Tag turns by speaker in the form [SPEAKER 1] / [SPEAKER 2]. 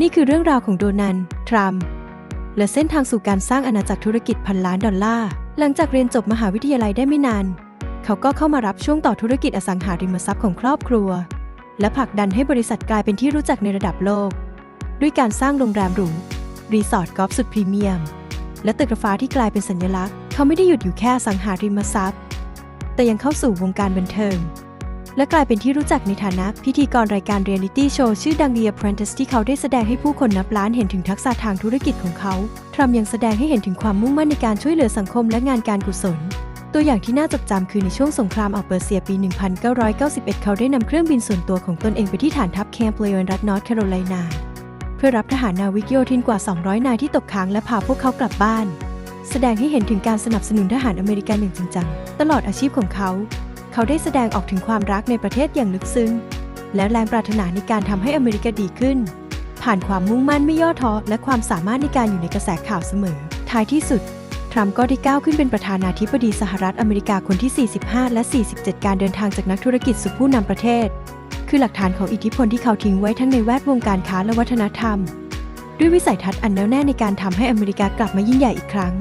[SPEAKER 1] นี่คือเรื่องราวของโดนัลด์ทรัมป์และเส้นทางสู่การสร้างอาณาจักรธุรกิจพันล้านดอลลาร์ หลังจากเรียนจบมหาวิทยาลัยได้ไม่นาน เขาก็เข้ามารับช่วงต่อธุรกิจอสังหาริมทรัพย์ของครอบครัว และผลักดันให้บริษัทกลายเป็นที่รู้จักในระดับโลก ด้วยการสร้างโรงแรมหรู รีสอร์ทกอล์ฟสุดพรีเมียม และตึกระฟ้าที่กลายเป็นสัญลักษณ์ เขาไม่ได้หยุดอยู่แค่อสังหาริมทรัพย์ แต่ยังเข้าสู่วงการบันเทิง และกลายเป็นที่รู้จักในฐานะพิธีกรรายการเรียลิตี้โชว์ชื่อดัง The Apprentice ที่เขาได้แสดงให้ผู้คนนับล้านเห็นถึงทักษะทางธุรกิจของเขา ทรัมป์ยังแสดงให้เห็นถึงความมุ่งมั่นในการช่วยเหลือสังคมและงานการกุศล ตัวอย่างที่น่าจดจำคือในช่วงสงครามอัลเปอร์เซียปี 1991 เขาได้นำเครื่องบินส่วนตัวของตนเองไปที่ฐานทัพแคมป์เลยอนรัฐนอร์ทแคโรไลนา เพื่อรับทหารนาวิกโยธินกว่า 200 นายที่ตกค้างและพาพวกเขากลับบ้าน แสดงให้เห็นถึงการสนับสนุนทหารอเมริกันอย่างจริงจังตลอดอาชีพของเขา เขาได้แสดงออกถึงความรักในประเทศอย่างลึกซึ้ง และแรงปรารถนาในการทำให้อเมริกาดีขึ้น ผ่านความมุ่งมั่นไม่ย่อท้อและความสามารถในการอยู่ในกระแสข่าวเสมอ ท้ายที่สุด ทรัมป์ก็ได้ก้าวขึ้นเป็นประธานาธิบดีสหรัฐอเมริกาคนที่ 45 และ 47 การเดินทางจากนักธุรกิจสู่ผู้นำประเทศ คือหลักฐานของอิทธิพลที่เขาทิ้งไว้ทั้งในแวดวงการค้าและวัฒนธรรม ด้วยวิสัยทัศน์อันแน่วแน่ในการทำให้อเมริกากลับมายิ่งใหญ่อีกครั้ง